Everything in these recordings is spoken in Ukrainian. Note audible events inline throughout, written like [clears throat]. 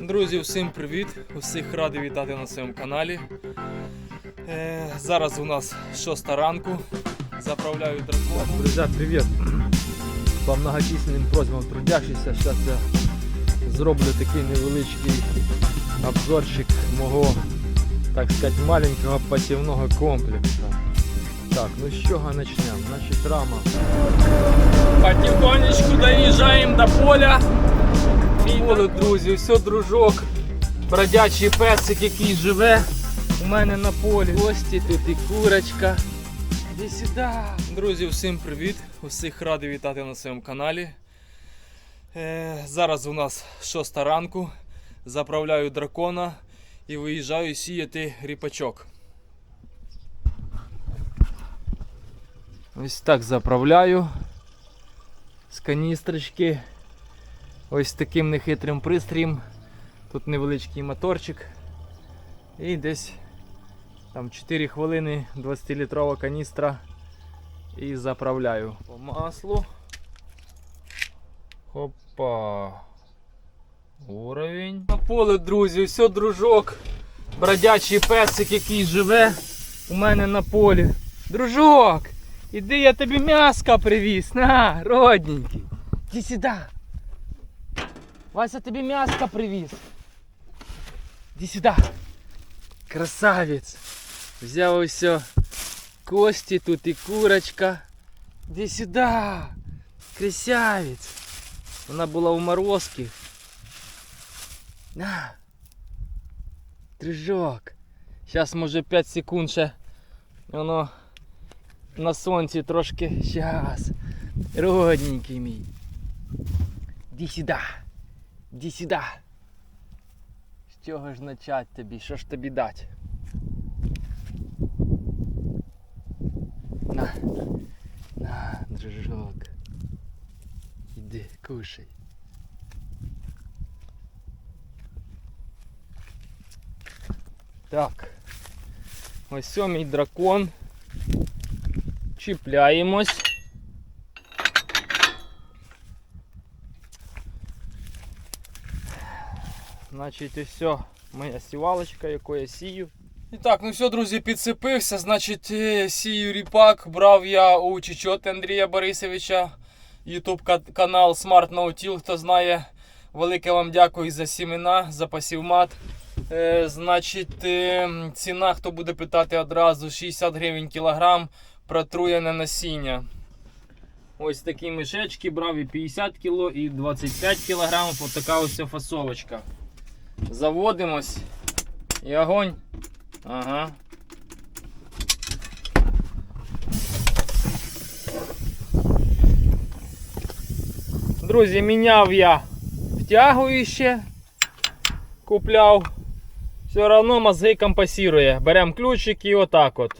Друзі, всім привіт! Усіх радий вітати на своєму каналі. Е, зараз у нас 6 ранку. Заправляю драконом. Друзья, привет! По многочисленним просьбам трудящихся, зараз я зроблю такий невеличкий обзорчик мого, так сказати, маленького посівного комплексу. Так, ну з чого почнемо? Значить, рама. Потихонечку доїжджаємо до поля. Поле, друзі, все, дружок. Бродячий песик, який живе у мене на полі. Гості, тут і курочка. Іди сюди. Друзі, всім привіт! Усіх радий вітати на своєму каналі. Е, зараз у нас 6 ранку. Заправляю дракона і виїжджаю сіяти ріпачок. Ось так заправляю з каністрочки. Ось таким нехитрим пристроєм. Тут невеличкий моторчик. І десь там 4 хвилини 20-літрова каністра. І заправляю по маслу. Хопа. Уровень. На поле, друзі, все, дружок. Бродячий песик, який живе у мене на полі. Дружок! Іди, я тобі м'яска привіз. На, родненький. Іди сюди. Вася тобі м'яска привіз. Іди сюди. Красавець. Взяв ось кості, тут і курочка. Іди сюди. Красавець. Вона була у морозки. На. Дружок. Зараз може 5 секунд ще. Воно на сонці трошки. Щас. Родненький мій. Іди сюди. Іди сюди. З чого ж начать тобі? Що ж тобі дати? На. На, дружок. Іди, кушай. Так. Ось мій дракон. Чіпляємось. Значить, ось все, моя сівалочка, яку я сію. І так, ну все, друзі, підсипився. Значить, е, сію ріпак. Брав я у Чечоти Андрія Борисовича. Ютуб канал Smart No Till, хто знає. Велике вам дякую за сімена, за посівмат. Е, значить, е, ціна, хто буде питати одразу, 60 гривень кілограм, протруєне насіння. Ось такі мішечки брав і 50 кг, і 25 кг. Ось така ось фасовочка. Заводимось. І огонь. Ага. Друзі, міняв я втягующе. Купляв. Все одно мозги компасірує. Беремо ключик і отак от.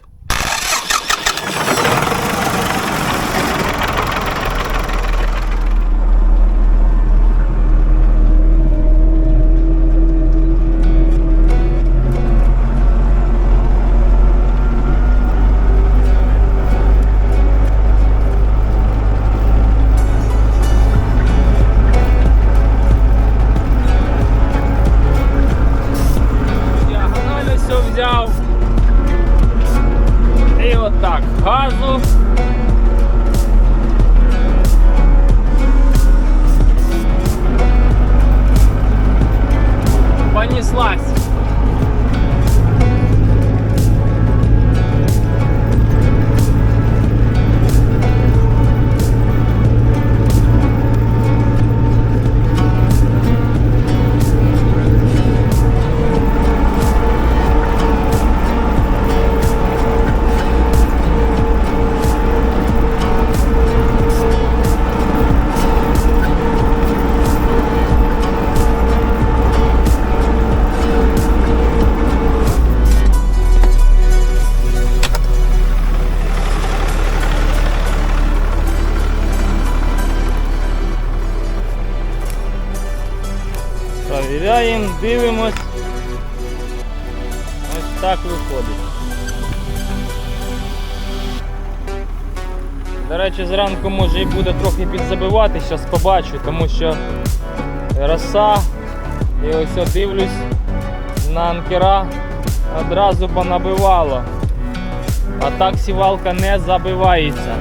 Зранку може і буде трохи підзабивати, зараз побачу, тому що роса І ось я дивлюсь на анкера одразу понабивало. А так сівалка не забивається.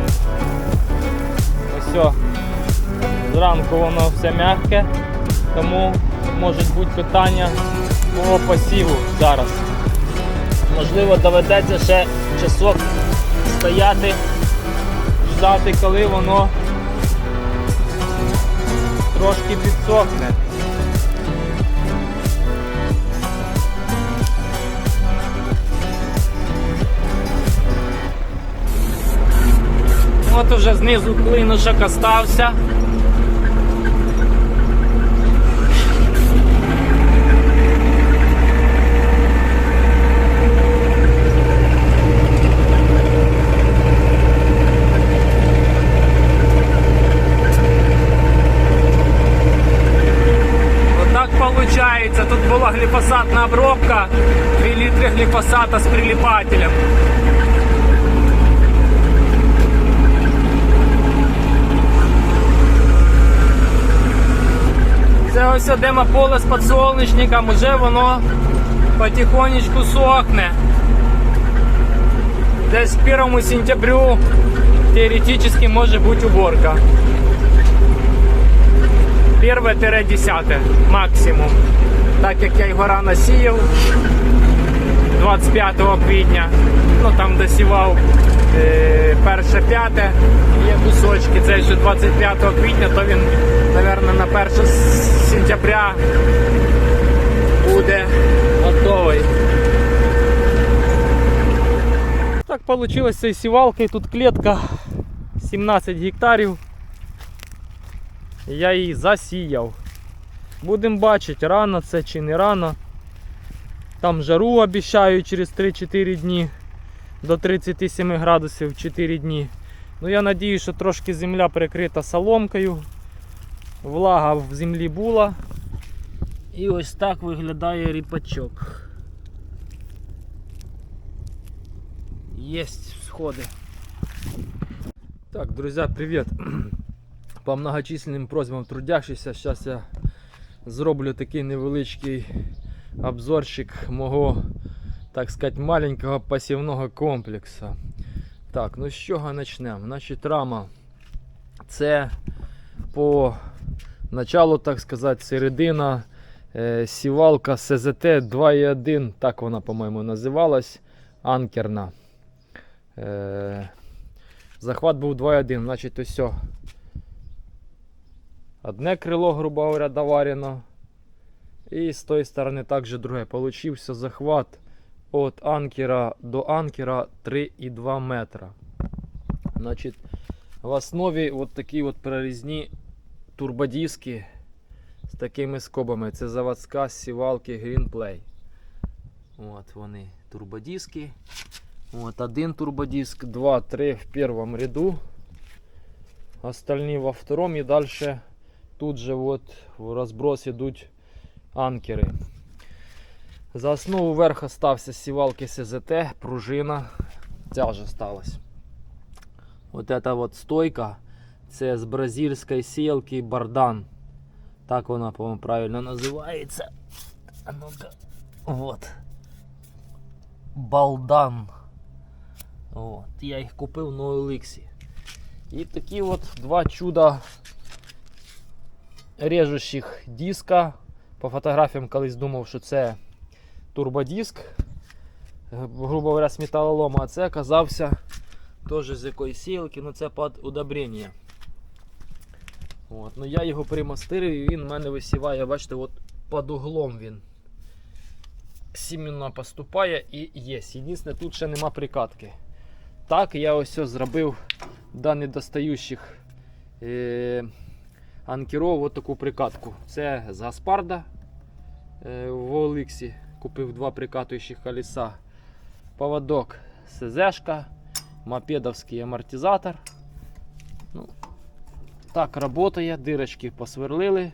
Ось зранку воно все м'яке, тому можуть бути питання по посіву зараз. Можливо, доведеться ще часок стояти, ждати, коли воно трошки підсохне. От уже знизу клинушок остався. Отак виходить. Тут була обробка, 2 літри гліфосата з прилипателем. Це ось одемо поле з підсолнечником, уже воно потихонечку сохне. Десь к 1 сентябрю теоретически може бути уборка. 1-10 максимум. Так як я його рано сіяв 25 квітня, ну там досівав е, перше п'яте, є кусочки. Це ще 25 квітня, то він, мабуть, на 1 сентября буде готовий. Так вийшло з цією сівалкою. Тут клітка 17 гектарів. Я її засіяв. Будемо бачити, рано це чи не рано. Там жару обіцяють через 3-4 дні до 37 градусів 4 дні. Ну я надію, що трошки земля прикрита соломкою. Влага в землі була. І ось так виглядає ріпачок. Єсть всходи. Так, друзья, привет. [clears throat] По многочисленним просьбам трудящихся, зараз я зроблю такий невеличкий обзорчик мого, так сказати, маленького посівного комплексу. Так, ну з чого почнемо? Значить, рама це по началу, так сказати, середина е, сівалка СЗТ 2.1, так вона, по-моєму, називалась, анкерна. Е, Захват був 2.1, значить ось. Одне крило, грубо говоря, доварено. І з тої сторони також друге. Получився захват від анкера до анкера 3,2 метра. Значить, в основі от такі от прорізні турбодиски з такими скобами. Це заводська з сівалки Greenplay. От вони турбодиски. Вот один турбодиск, два, три в первом ряду, остальные во втором и дальше тут же вот в разброс идут анкеры. За основу верх остався сівалки СЗТ, пружина, ця ж осталась. Вот эта вот стойка, це з бразильської сіялки Бардан. Так вона, по-моєму, правильно називається. А ну-ка. Вот. Балдан. От, я їх купив на OLX. І такі от два чуда режущих диска. По фотографіям колись думав, що це турбодиск, е, грубо говоря, з металолома, а це оказався теж з якоїсь сілки, ну це під удобрення. От, ну я його примастирив і він в мене висіває, бачите, от під углом він. Сіменно поступає і є. Єдине, тут ще нема прикатки. Так, я ось зробив до недостаючих е, анкеров от таку прикатку. Це з Гаспарда е, в Оликсі. Купив два прикатуючих колеса. Поводок СЗшка, мопедовський амортизатор. Ну, так працює, дирочки посверлили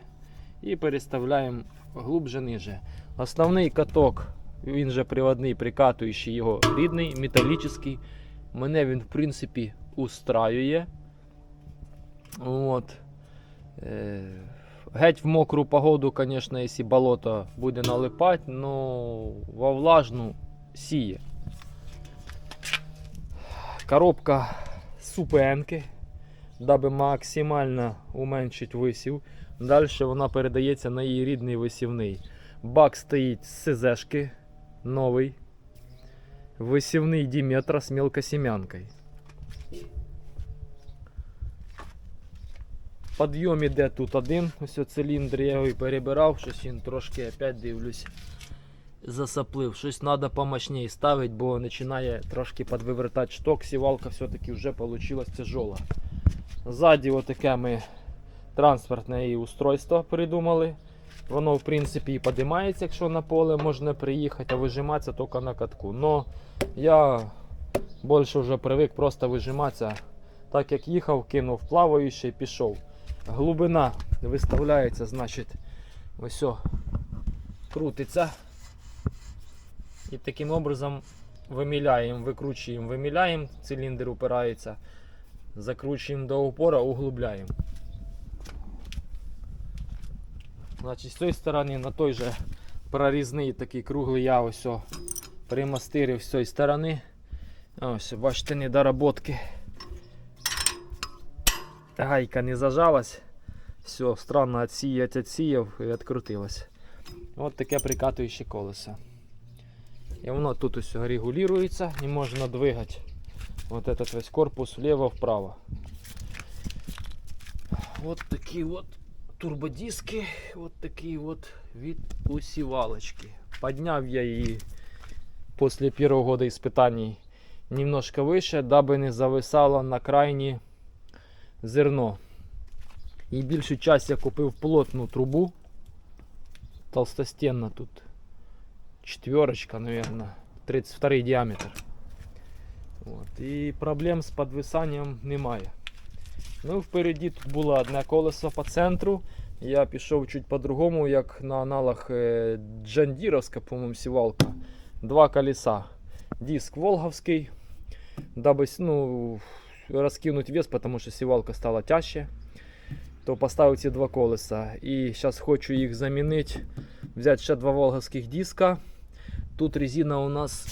і переставляємо глубже ниже. Основний каток, він же приводний, прикатуючий його рідний, металічний. Мене він, в принципі, устраює. От. Е, Геть в мокру погоду, звісно, якщо болото буде налипати, но во влажну сіє. Коробка супенки, даби максимально уменшити висів. Далі вона передається на її рідний висівний. Бак стоїть з СЗшки новий. Висівний Діметра з мелкосемянкою. Подйом іде тут один, ось циліндр, я його і перебирав, щось він трошки опять дивлюсь. Засаплив. Щось треба помощніше ставити, бо починає трошки підвивертати шток. Сівалка все-таки вже вийшла тяжола. Ззаді отаке ми транспортне устройство придумали. Воно, в принципі, і підіймається, якщо на поле можна приїхати, а вижиматися тільки на катку. Но я більше вже привик просто вижиматися. Так як їхав, кинув плаваючий і пішов. Глибина виставляється, значить, ось о, крутиться. І таким образом виміляємо, викручуємо, виміляємо, циліндр упирається, закручуємо до упора, углубляємо. Значить, з цієї сторони на той же прорізний такий круглий я ось о, примастирив з цієї сторони. Ось, бачите, недоработки. Гайка не зажалась. Все, странно отсіять, отсіяв і відкрутилась. От таке прикатуюче колесо. І воно тут ось регулюється і можна двигати вот этот весь корпус влево-вправо. Вот такі от турбодиски, от такі от від усівалочки. Подняв я її після першого года испытаний немножко вище, даби не зависало на крайні зерно. І більшу часть я купив плотну трубу. Толстостенна тут. Четверочка, наверное. 32 диаметр. От. І проблем з підвисанням немає. Ну, впереді тут було одне колесо по центру. Я пішов чуть по-другому, як на аналог е, Джандіровська, по-моєму, сівалка. Два колеса. Диск Волговський. Даби ну, розкинуть вес, тому що сівалка стала тяжче. То поставив ці два колеса. І зараз хочу їх замінити. Взяти ще два волговських диска. Тут резина у нас,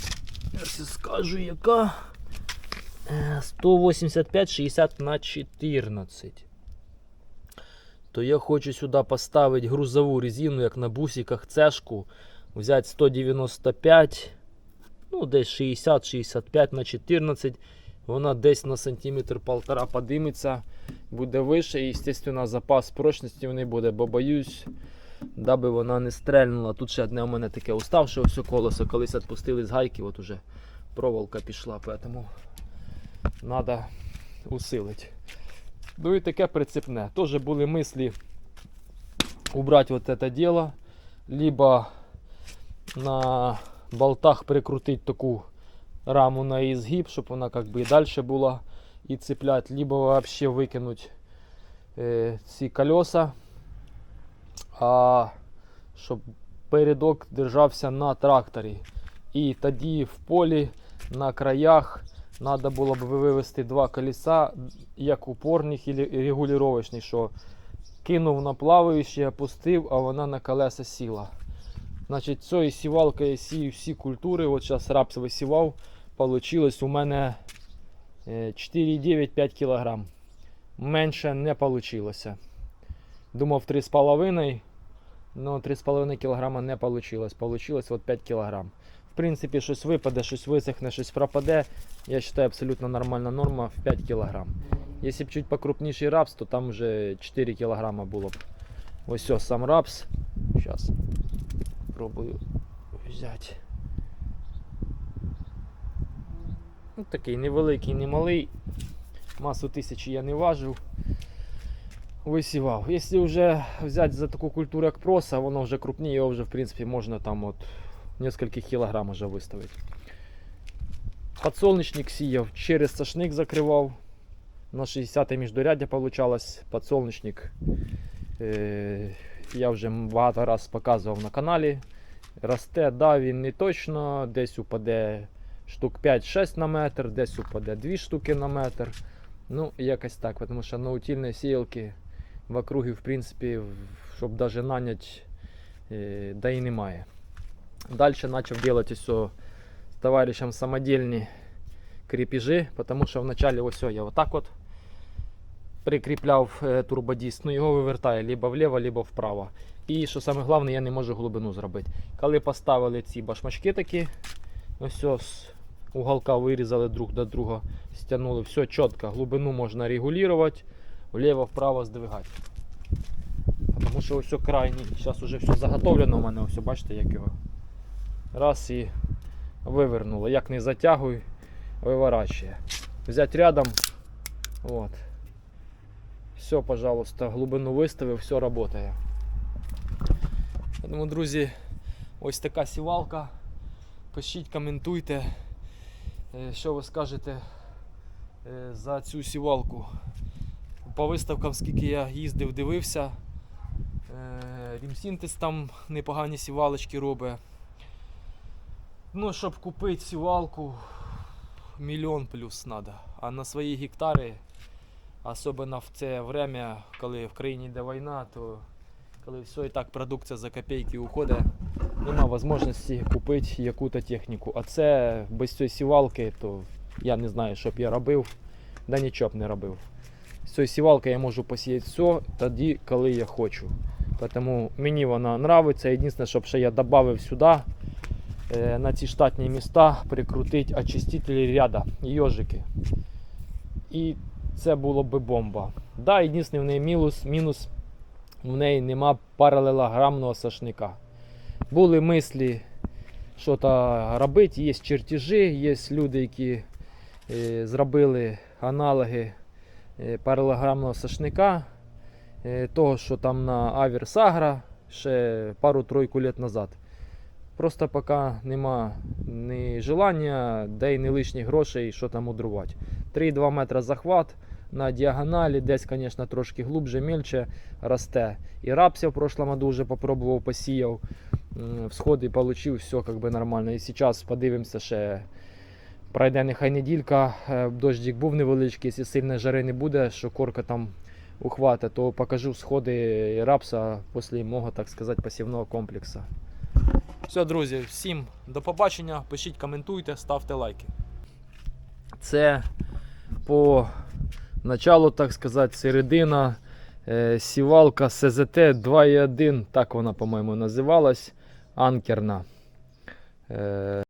якщо скажу, яка. Е, 185-60 на 14. То я хочу сюди поставити грузову резину, як на бусиках цешку. Взяти 195, ну десь 60-65 на 14. Вона десь на сантиметр полтора подиметься, буде вище і, звісно, запас прочності в неї буде, бо боюсь, даби вона не стрельнула. Тут ще одне у мене таке уставше ось колесо, колись відпустили з гайки, от уже проволока пішла, поэтому треба усилити. Ну і таке прицепне. Теж були мислі убрати вот это дело, либо на болтах прикрутити таку раму на изгиб, щоб вона как бы і далі була і цеплять, либо вообще викинуть е, ці колеса, а щоб передок держався на тракторі. І тоді в полі на краях треба було б вивести два колеса, як упорних і регулювачних, що кинув на плаваючий, опустив, а вона на колеса сіла. Значить, цією сівалкою я сію всі культури. От зараз рапс висівав. Получилось у мене е, 4,9-5 кг. Менше не вийшло. Думав 3,5, але 3,5 кг не вийшло. Получилось от 5 кг. В принципі, щось випаде, щось висохне, щось пропаде. Я вважаю абсолютно нормальна норма в 5 кг. Якщо б чуть покрупніший рапс, то там вже 4 кг було б. Ось ось сам рапс. Зараз пробую взяти. Ну, такий невеликий, не малий. Масу тисячі я не важив. Висівав. Якщо вже взяти за таку культуру, як проса, воно вже крупніше, його вже в принципі можна там от несколько кілограм вже виставити. Подсолнечник сіяв, через сошник закривав. На 60 міждоряддя получалось подсолнечник. Е, я вже багато раз показував на каналі. Росте, да, він не точно, десь упаде штук 5-6 на метр, десь упаде 2 штуки на метр. Ну, якось так, тому що наутільні сіялки в округі, в принципі, щоб навіть наняти, е, да і немає. Далі почав робити з товаришем самодільні кріпежі, тому що вначалі ось я отак от прикріпляв е, турбодиск, ну його вивертає либо вліво, либо вправо. І що саме головне, я не можу глибину зробити. Коли поставили ці башмачки такі, ось з уголка вирізали друг до друга, стягнули, все чітко, глибину можна регулювати, вліво-вправо здвигати. Тому що ось крайній, зараз вже все заготовлено у мене, ось бачите, як його. Раз і вивернуло. Як не затягуй, виворачує. Взять рядом. Вот. Все, пожалуйста, глибину виставив, все працює. Тому, друзі, ось така сівалка. Пишіть, коментуйте, е, що ви скажете е, за цю сівалку. По виставкам, скільки я їздив, дивився. е, Рімсінтез там непогані сівалочки робить. Ну, щоб купити сівалку, мільйон плюс треба. А на свої гектари, особливо в це время, коли в країні йде війна, то коли все і так продукція за копійки уходить, нема можливості купити яку-то техніку. А це без цієї сівалки, то я не знаю, що б я робив, да нічого б не робив. З цієї сівалки я можу посіяти все тоді, коли я хочу. Тому мені вона подобається. Єдине, щоб ще я додав сюди е, на ці штатні міста прикрутити очистителі ряда, йожики. І це було би бомба. Да, єдиний в неї мінус, мінус в неї нема паралелограмного сошника. Були мислі, що то робити, є чертежі, є люди, які е, зробили аналоги е, паралелограмного сошника, е, того, що там на Аверс Агра ще пару-тройку лет назад. Просто поки нема ні желання, де й не лишніх грошей, що там мудрувати. 3,2 метра захват на діагоналі, десь, звісно, трошки глубже, мельче росте. І рапся в прошлом году вже попробував, посіяв. Всходи получив, все как би нормально. І зараз подивимося ще. Пройде нехай неділька, е, дощик був невеличкий, якщо сильної жари не буде, що корка там ухватить, то покажу сходи рапса після мого, так сказати, посівного комплексу. Все, друзі, всім до побачення. Пишіть, коментуйте, ставте лайки. Це по началу, так сказати, середина е, сівалка СЗТ 2.1, так вона, по-моєму, називалась, анкерна. Е,